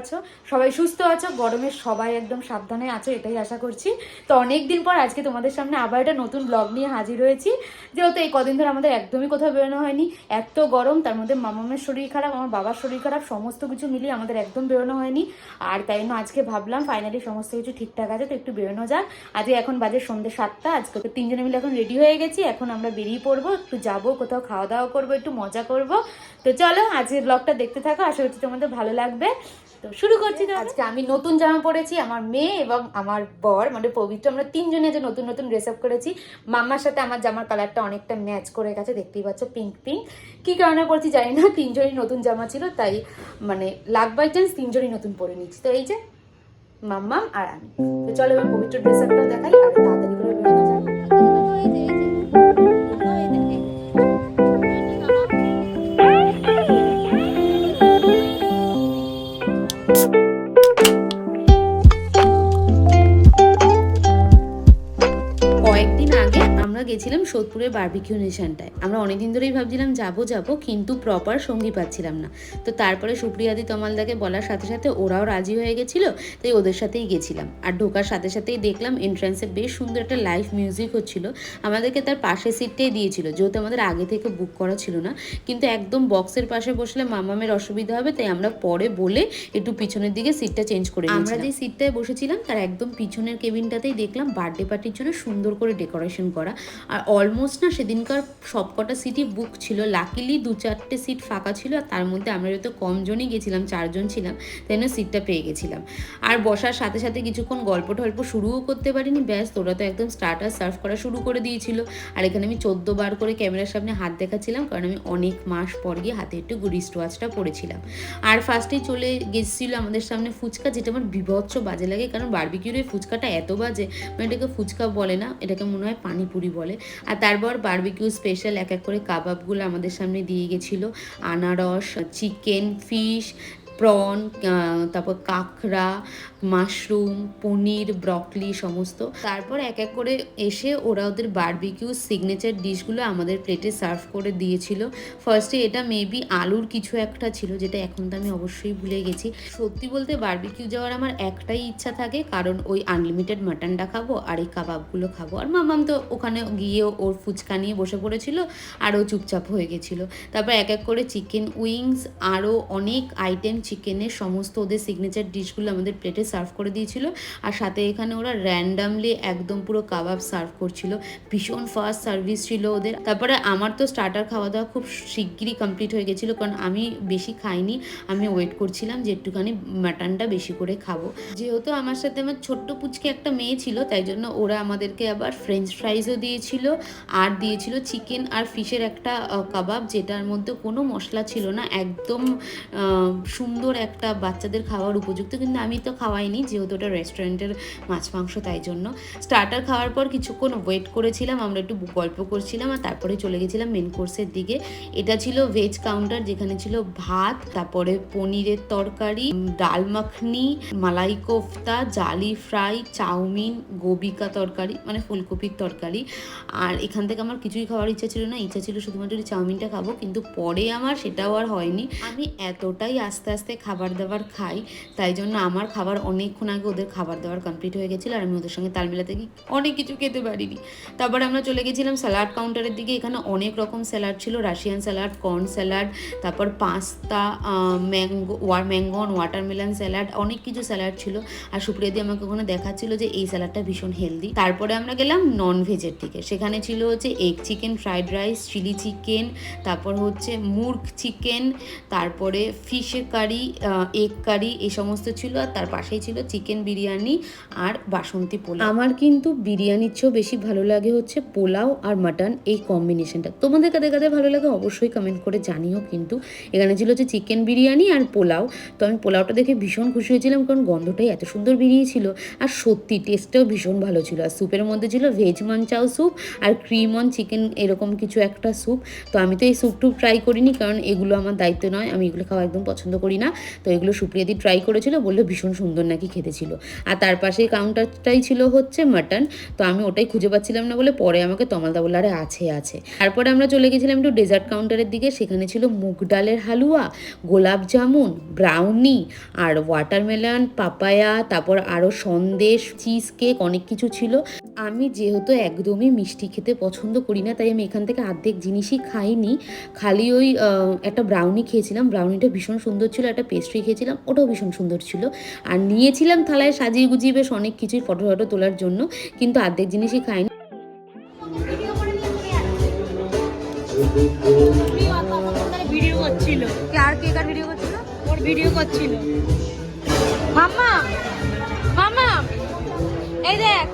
আছো? সবাই সুস্থ আছো? গরমে সবাই একদম সাবধানে আছো, এটাই আশা করছি। তো অনেক দিন পর আজকে তোমাদের সামনে আবার একটা নতুন ব্লগ নিয়ে হাজির হয়েছি। যেহেতু এই কদিন ধরে আমাদের একদমই কোথাও বেরোনো হয়নি, এত গরম, তার মধ্যে মামামের শরীর খারাপ, আমার বাবার শরীর খারাপ, সমস্ত কিছু মিলিয়ে আমাদের একদম বেরোনো হয়নি। আর তাই জন্য আজকে ভাবলাম ফাইনালি সমস্ত কিছু ঠিকঠাক আছে, তো একটু বেরোনো যাক। আজকে এখন বাজে সন্ধ্যে সাতটা, আজকে তো তিনজনে মিলে এখন রেডি হয়ে গেছি, এখন আমরা বেরিয়ে পড়ব, একটু যাব, কোথাও খাওয়া দাওয়া করব, একটু মজা করব। তো চলো, আজকের ব্লগটা দেখতে থাকো, আশা করছি তোমাদের ভালো লাগবে। তো শুরু করছি আজকে আমি নতুন জামা পরেছি, আমার মেয়ে এবং আমার বর মানে পবিত্র। আমরা তিনজনে যে নতুন নতুন ড্রেস আপ করেছি, মাম্মার সাথে আমার জামার কালারটা অনেকটা ম্যাচ করে গেছে, দেখতেই পাচ্ছ পিঙ্ক পিঙ্ক কি কারণে পরেছি জানি না, তিনজনই নতুন জামা ছিল, তাই মানে লাখ বাই চান্স তিনজনই নতুন পরে নিচ্ছি তো এই যে মাম্মাম আর আমি। তো চলো এবার পবিত্র ড্রেস আপটাও দেখাই, আর তাড়াতাড়ি করে আগে আমরা গেছিলাম সোদপুরের বার্বিকিউ নেশানটায় আমরা অনেকদিন ধরেই ভাবছিলাম যাব যাব কিন্তু প্রপার সঙ্গী পাচ্ছিলাম না। তো তারপরে সুপ্রিয়াদি তমালদাকে বলার সাথে সাথে ওরাও রাজি হয়ে গেছিল তাই ওদের সাথেই গেছিলাম। আর ঢোকার সাথে সাথেই দেখলাম এন্ট্রান্সে বেশ সুন্দর একটা লাইভ মিউজিক হচ্ছিল। আমাদেরকে তার পাশে সিটটাই দিয়েছিল যেহেতু আমাদের আগে থেকে বুক করা ছিল না। কিন্তু একদম বক্সের পাশে বসলে মামামের অসুবিধা হবে তাই আমরা পরে বলে একটু পিছনের দিকে সিটটা চেঞ্জ করে আমরা যে সিটটায় বসেছিলাম তার একদম পিছনের কেবিনটাতেই দেখলাম বার্থডে পার্টির জন্য সুন্দর করে ডেকোরেশন করা। আর অলমোস্ট না সেদিনকার সবকটা সিটই বুক ছিল। লাকিলি দু চারটে সিট ফাঁকা ছিল আর তার মধ্যে আমরা যত কমজনই গেছিলাম, চারজন ছিলাম, তাই জন্য সিটটা পেয়ে গেছিলাম। আর বসার সাথে সাথে কিছুক্ষণ গল্প টল্প শুরুও করতে পারিনি, ব্যাস তোরা তো একদম স্টার্টার সার্ভ করা শুরু করে দিয়েছিল। আর এখানে আমি চোদ্দ বার করে ক্যামেরার সামনে হাত দেখাচ্ছিলাম, কারণ আমি অনেক মাস পর গিয়ে হাতে একটু রিস্ট ওয়াচটা পরেছিলাম। আর ফার্স্টেই চলে গেছিল আমাদের সামনে ফুচকা, যেটা আমার বিভৎস বাজে লাগে, কারণ বার্বিকিউর ফুচকাটা এত বাজে মানে এটাকে ফুচকা বলে না, এটাকে মনে হয় পানিপুরি বলে। আর তারপর বার্বিকিউ স্পেশাল এক এক করে কাবাবগুলো আমাদের সামনে দিয়ে গেছিল। আনারস চিকেন ফিশ প্রন তারপর কাঁকড়া, মাশরুম, পনির, ব্রকলি সমস্ত। তারপর এক এক করে এসে ওরা ওদের বারবিকিউ সিগনেচার ডিশগুলো আমাদের প্লেটে সার্ভ করে দিয়েছিল। ফার্স্টে এটা মেবি আলুর কিছু একটা ছিল, যেটা এখন তো আমি অবশ্যই ভুলে গেছি। সত্যি বলতে বারবিকিউ যাওয়ার আমার একটাই ইচ্ছা থাকে, কারণ ওই আনলিমিটেড মাটনটা খাব আর এই কাবাবগুলো খাব। আর মামাম তো ওখানে গিয়ে ওর ফুচকা নিয়ে বসে পড়েছিল, আর ও চুপচাপ হয়ে গেছিল। তারপর এক এক করে চিকেন উইংস আরও অনেক আইটেম চিকেনের সমস্ত ওদের সিগনেচার ডিশগুলো আমাদের প্লেটে সার্ভ করে দিয়েছিল। আর সাথে এখানে ওরা র্যান্ডামলি একদম পুরো কাবাব সার্ভ করছিল। ভীষণ ফাস্ট সার্ভিস ছিল ওদের। তারপরে আমার তো স্টার্টার খাওয়া দাওয়া খুব শিগগিরই কমপ্লিট হয়ে গেছিল কারণ আমি বেশি খাইনি। আমি ওয়েট করছিলাম যে একটুখানি মাটনটা বেশি করে খাব। যেহেতু আমার সাথে আমার ছোট্ট পুচকে একটা মেয়ে ছিল তাই জন্য ওরা আমাদেরকে আবার ফ্রেঞ্চ ফ্রাইজও দিয়েছিল আর দিয়েছিল চিকেন আর ফিশের একটা কাবাব যেটার মধ্যে কোনো মশলা ছিল না। একদম আহ, সুন্দর একটা বাচ্চাদের খাওয়ার উপযুক্ত, কিন্তু আমি তো খাওয়াইনি, যেহেতু ওটা রেস্টুরেন্টের মাছ, মাংস, তাই জন্য। স্টার্টার খাওয়ার পর কিছুক্ষণ ওয়েট করেছিলাম, আমরা একটু গল্প করছিলাম আর তারপরে চলে গেছিলাম মেন কোর্সের দিকে। এটা ছিল ভেজ কাউন্টার যেখানে ছিল ভাত, তারপরে পনিরের তরকারি ডাল মাখনি, মালাই কোফতা, জালি ফ্রাই, চাউমিন, গোবিকা তরকারি মানে ফুলকপির তরকারি। আর এখান থেকে আমার কিছুই খাওয়ার ইচ্ছা ছিল না, ইচ্ছা ছিল শুধুমাত্র চাউমিনটা খাব, কিন্তু পরে আমার সেটাও আর হয়নি। আমি এতটাই আস্তে আস্তে খাবার দাবার খাই, তাই জন্য আমার খাবার অনেকক্ষণ আগে ওদের খাবার দাবার কমপ্লিট হয়ে গেছিল আর আমি ওদের সঙ্গে তাল মিলাতে গিয়ে অনেক কিছু খেতে পারিনি। তারপরে আমরা চলে গেছিলাম স্যালাড কাউন্টারের দিকে, এখানে অনেক রকম স্যালাড ছিল রাশিয়ান স্যালাড কর্ন স্যালাড তারপর পাস্তা ম্যাঙ্গো ওয়ার ম্যাঙ্গন ওয়াটারমেলন স্যালাড অনেক কিছু স্যালাড ছিল। আর সুপ্রিয়াদি আমাকে ওখানে দেখাচ্ছিল যে এই স্যালাডটা ভীষণ হেলদি তারপরে আমরা গেলাম নন ভেজের দিকে, সেখানে ছিল হচ্ছে egg chicken fried rice chilli chicken তারপর হচ্ছে মুর্গ চিকেন তারপরে ফিশের কারি এগ কারি এই সমস্ত ছিল, আর তার পাশেই ছিল চিকেন বিরিয়ানি আর বাসন্তী পোলাও। আমার কিন্তু বিরিয়ানির চেয়েও বেশি ভালো লাগে হচ্ছে পোলাও আর মাটন এই কম্বিনেশনটা তোমাদের কাদের কাদের ভালো লাগে অবশ্যই কমেন্ট করে জানিও কিন্তু। এখানে ছিল হচ্ছে চিকেন বিরিয়ানি আর পোলাও। তো আমি পোলাওটা দেখে ভীষণ খুশি হয়েছিলাম কারণ গন্ধটাই এত সুন্দর বেরিয়েছিল। আর সত্যি টেস্টটাও ভীষণ ভালো ছিল। আর স্যুপের মধ্যে ছিল ভেজ মাঞ্চাও স্যুপ আর ক্রিম অন চিকেন এরকম কিছু একটা স্যুপ তো আমি তো এই স্যুপ টুপ ট্রাই করিনি কারণ এগুলো আমার দায়িত্ব নয়। আমি এগুলো খাওয়া একদম পছন্দ করি না। তো এগুলো সুপ্রিয়াদি ট্রাই করেছিল, বলল ভীষণ সুন্দর নাকি খেতে ছিল। আর তার পাশেই কাউন্টারটাই ছিল হচ্ছে মাটন তো আমি ওটাই খুঁজে পাচ্ছিলাম না বলে পরে আমাকে তমালদা বলল, আরে আছে আছে। তারপরে আমরা চলে গেছিলাম একটু ডেজার্ট কাউন্টারের দিকে। সেখানে ছিল মুগ ডালের হালুয়া, গোলাপ জামুন ব্রাউনি আর ওয়াটারমেলন পাপায়া তারপর আরও সন্দেশ চিজ কেক অনেক কিছু ছিল। আমি যেহেতু একদমই মিষ্টি খেতে পছন্দ করি না, তাই আমি এখান থেকে অর্ধেক জিনিসই খাইনি। খালি ওই একটা ব্রাউনি খেয়েছিলাম। ব্রাউনিটা ভীষণ সুন্দর ছিল, একটা পেস্ট্রি খেয়েছিলাম, ওটাও ভীষণ সুন্দর ছিল। আর নিয়েছিলাম থালায় সাজিয়ে গুজিয়ে বেশ অনেক কিছুই ফটো ফটো তোলার জন্য, কিন্তু অর্ধেক জিনিসই খাইনি। ভিডিও করছিল। মাম্মা মাম্মা, এই দেখ।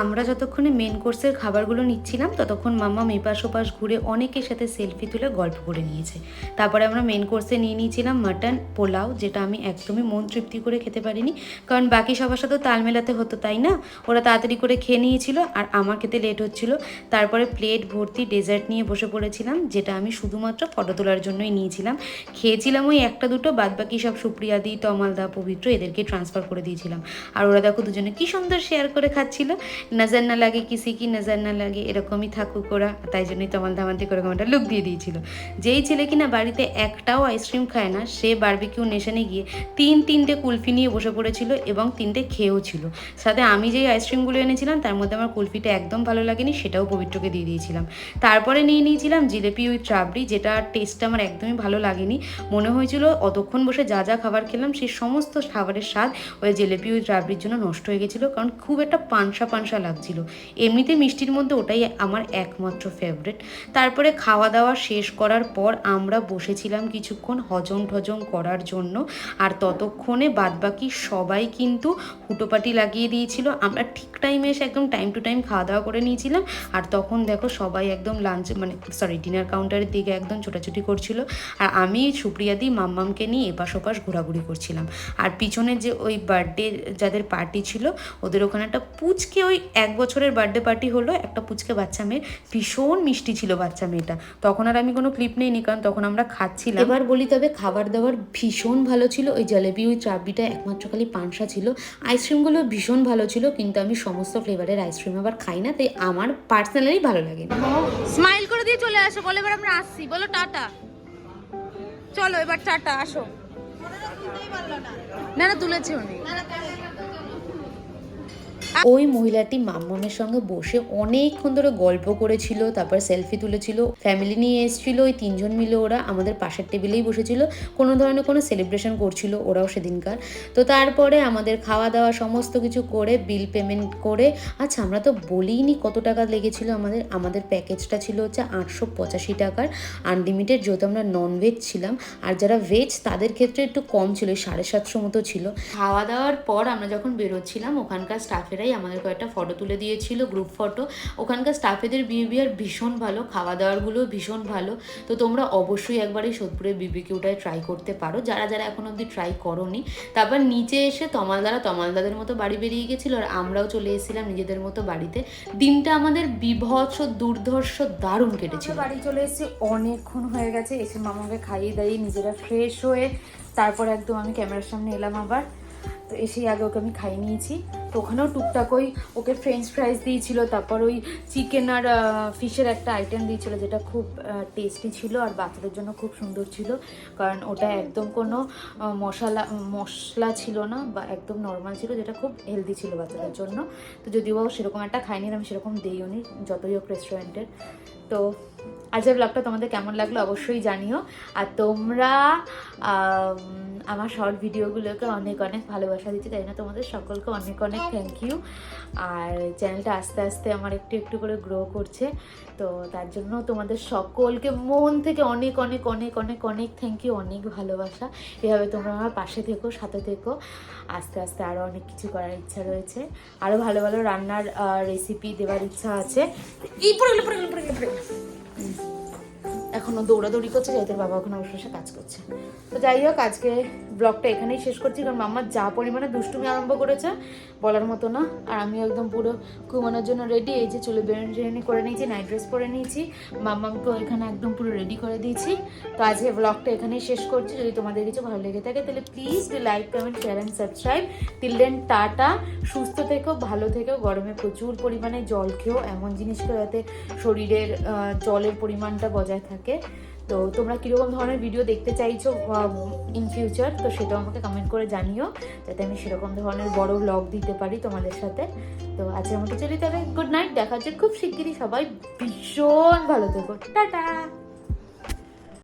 আমরা যতক্ষণে মেন কোর্সের খাবারগুলো নিচ্ছিলাম, ততক্ষণ মাম্মা এপাশ ওপাশ ঘুরে অনেকের সাথে সেলফি তুলে গল্প করে নিয়েছে। তারপরে আমরা মেন কোর্সে নিয়ে নিয়েছিলাম মাটন পোলাও, যেটা আমি একদমই মন তৃপ্তি করে খেতে পারিনি। কারণ বাকি সবার সাথেও তাল মেলাতে হতো, তাই না? ওরা তাড়াতাড়ি করে খেয়ে নিয়েছিল আর আমার খেতে লেট হচ্ছিল। তারপরে প্লেট ভর্তি ডেজার্ট নিয়ে বসে পড়েছিলাম, যেটা আমি শুধুমাত্র ফটো তোলার জন্যই নিয়েছিলাম। খেয়েছিলাম ওই একটা দুটো বাদ বাকি সব সুপ্রিয়াদি তমালদা, পবিত্র এদেরকে ট্রান্সফার করে দিয়েছিলাম। আর ওরা দেখো দুজনে কি সুন্দর শেয়ার করে খাচ্ছিল। নজর না লাগে, কিসি কি নজর না লাগে, এরকমই থাকুক ওরা। তাই জন্যই তমাল দামান্তি করে একটা লুক দিয়ে দিয়েছিল। যেই ছেলে কিনা বাড়িতে একটাও আইসক্রিম খায় না, সে বারবিকিউ নেশনে গিয়ে তিন তিনটে কুলফি নিয়ে বসে পড়েছিল এবং তিনটে খেয়েও ছিল। সাথে আমি যেই আইসক্রিমগুলো এনেছিলাম, তার মধ্যে আমার কুলফিটা একদম ভালো লাগেনি, সেটাও পবিত্রকে দিয়ে দিয়েছিলাম। তারপরে নিয়ে নিয়েছিলাম জিলেপি উইথ রাবড়ি, যেটা টেস্টটা আমার একদমই ভালো লাগেনি। মনে হয়েছিল অতক্ষণ বসে যা যা খাবার খেলাম সেই সমস্ত খাবারের স্বাদ ওই জিলেপি উইথ রাবড়ির জন্য নষ্ট হয়ে গেছিল। কারণ খুব একটা পানসা পানসা লাগছিল। এমনিতে মিষ্টির মধ্যে ওটাই আমার একমাত্র ফেভারিট তারপরে খাওয়া দাওয়া শেষ করার পর আমরা বসেছিলাম কিছুক্ষণ হজম ঠজম করার জন্য। আর ততক্ষণে বাদবাকি সবাই কিন্তু হুটোপাটি লাগিয়ে দিয়েছিল। আমরা ঠিক টাইমে এসে একদম টাইম টু টাইম খাওয়া দাওয়া করে নিয়েছিলাম। আর তখন দেখো সবাই একদম লাঞ্চ মানে সরি ডিনার কাউন্টারের দিকে একদম ছোটাছুটি করছিল। আর আমি, সুপ্রিয়াদি, মাম্মামকে নিয়ে এপাশ ওপাশ ঘোরাঘুরি করছিলাম। আর পিছনে যে ওই বার্থডে যাদের পার্টি ছিল, ওদের ওখানে একটা পুচকে ওই এক বছরের বার্থডে পার্টি হলো একটা পুচকে বাচ্চা মেয়ের। ভীষণ মিষ্টি ছিল বাচ্চা মেয়েটা। তখন আর আমি কোনো ক্লিপ নেইনি কারণ তখন আমরা খাচ্ছিলাম। এবার বলি তবে খাবার দাবার ভীষণ ভালো ছিল। ওই জলেবি ওই চাবড়িটা একমাত্র খালি পানসা ছিল। আইসক্রিমগুলো ভীষণ ভালো ছিল কিন্তু আমি সমস্ত ফ্লেভারের আইসক্রিম আবার খাই না তাই আমার পার্সোনালি ভালো লাগে স্মাইল করে দিয়ে চলে আসো বলে এবার আমরা আসছি। বলো টাটা। চলো এবার টাটা আসো। না না তুলেছে উনি ওই মহিলাটি মাম্মামের সঙ্গে বসে অনেকক্ষণ ধরে গল্প করেছিল, তারপর সেলফি তুলেছিল ফ্যামিলি নিয়ে এসেছিল, ওই তিনজন মিলে ওরা আমাদের পাশের টেবিলেই বসেছিল, কোনো ধরনের কোনো সেলিব্রেশন করছিল ওরাও সেদিনকার। তো তারপরে আমাদের খাওয়া দাওয়া সমস্ত কিছু করে বিল পেমেন্ট করে আচ্ছা আমরা তো বলিনি কত টাকা লেগেছিল আমাদের আমাদের প্যাকেজটা ছিল হচ্ছে আটশো পঁচাশি টাকার আনলিমিটেড যেহেতু আমরা নন ভেজ ছিলাম, আর যারা ভেজ তাদের ক্ষেত্রে একটু কম ছিল, সাড়ে সাতশো মতো ছিল। খাওয়া দাওয়ার পর আমরা যখন বেরোচ্ছিলাম, ওখানকার স্টাফেরাই আমাদের কয়েকটা ফটো তুলে দিয়েছিল গ্রুপ ফটো ওখানকার স্টাফেদের বিহেভিয়ার ভীষণ ভালো খাওয়া দাওয়ারগুলো ভীষণ ভালো। তো তোমরা অবশ্যই একবার এই সোদপুরের বিবিকিউটায় ট্রাই করতে পারো। যারা যারা এখন অবধি ট্রাই করনি, তারপর নিচে এসে তমালদারা তমালদাদের মতো বাড়ি বেরিয়ে গেছিল আর আমরাও চলে এসেছিলাম নিজেদের মতো বাড়িতে। দিনটা আমাদের বিভৎস, দুর্ধর্ষ, দারুণ কেটেছিল। বাড়ি চলে এসেছি অনেকক্ষণ হয়ে গেছে, এসে মামাকে খাইয়ে দাইয়ে নিজেরা ফ্রেশ হয়ে, তারপর একদম আমি ক্যামেরার সামনে এলাম আবার। তো এসেই আগে ওকে আমি খাইয়ে নিয়েছি। তো ওখানেও টুকটাক ওই ওকে ফ্রেঞ্চ ফ্রাইস দিয়েছিল, তারপর ওই চিকেন আর ফিশের একটা আইটেম দিয়েছিল যেটা খুব টেস্টি ছিল আর বাচ্চাদের জন্য খুব সুন্দর ছিল। কারণ ওটা একদম কোনো মশলা মশলা ছিল না বা একদম নর্মাল ছিল, যেটা খুব হেলদি ছিল বাচ্চাদের জন্য। তো যদিও সেরকম একটা খাইনি আমি সেরকম দিইও নি যতই হোক রেস্টুরেন্টের তো আজকের ব্লগটা তোমাদের কেমন লাগল অবশ্যই জানিও। আর তোমরা আমার শর্ট ভিডিওগুলোকে অনেক অনেক ভালোবাসা দিচ্ছি তাই না? তোমাদের সকলকে অনেক অনেক থ্যাংক ইউ আর চ্যানেলটা আস্তে আস্তে আমার একটু একটু করে গ্রো করছে। তো তার জন্য তোমাদের সকলকে মন থেকে অনেক অনেক অনেক অনেক অনেক থ্যাংক ইউ অনেক ভালোবাসা। এভাবে তোমরা আমার পাশে থেকো, সাথে থেকো। আস্তে আস্তে আরও অনেক কিছু করার ইচ্ছা রয়েছে। আরও ভালো ভালো রান্নার রেসিপি দেওয়ার ইচ্ছা আছে। এই পড়ে গেলো পড়ে গেলো, পড়ে পড়ে। এখন এখনও দৌড়াদৌড়ি করছে যেহেতু বাবা ওখানে বসে বসে কাজ করছে। তো যাই হোক, আজকে ব্লগটা এখানেই শেষ করছি, কারণ মাম্মা যা পরিমাণে দুষ্টুমি আরম্ভ করেছে, বলার মতো না। আর আমি একদম পুরো ঘুমানোর জন্য রেডি এই যে চুলে বেরোনি করে নিয়েছি নাইট ড্রেস পরে নিয়েছি মাম্মামকে এখানে একদম পুরো রেডি করে দিয়েছি। তো আজকে ব্লগটা এখানেই শেষ করছি, যদি তোমাদের কিছু ভালো লেগে থাকে, তাহলে please do like comment share and subscribe till then tata, সুস্থ থেকেও ভালো থেকেও গরমে প্রচুর পরিমাণে জল খেও, এমন জিনিস যাতে শরীরের জলের পরিমাণটা বজায় থাকে। তো তোমরা কীরকম ধরনের ভিডিও দেখতে চাইছো ইন ফিউচার তো সেটাও আমাকে কমেন্ট করে জানিও, যাতে আমি সেরকম ধরনের বড় ব্লগ দিতে পারি তোমাদের সাথে। তো আজকের মতো চলি তবে গুড নাইট দেখা হচ্ছে খুব শিগগিরই। সবাই ভীষণ ভালো থেকো। টাটা!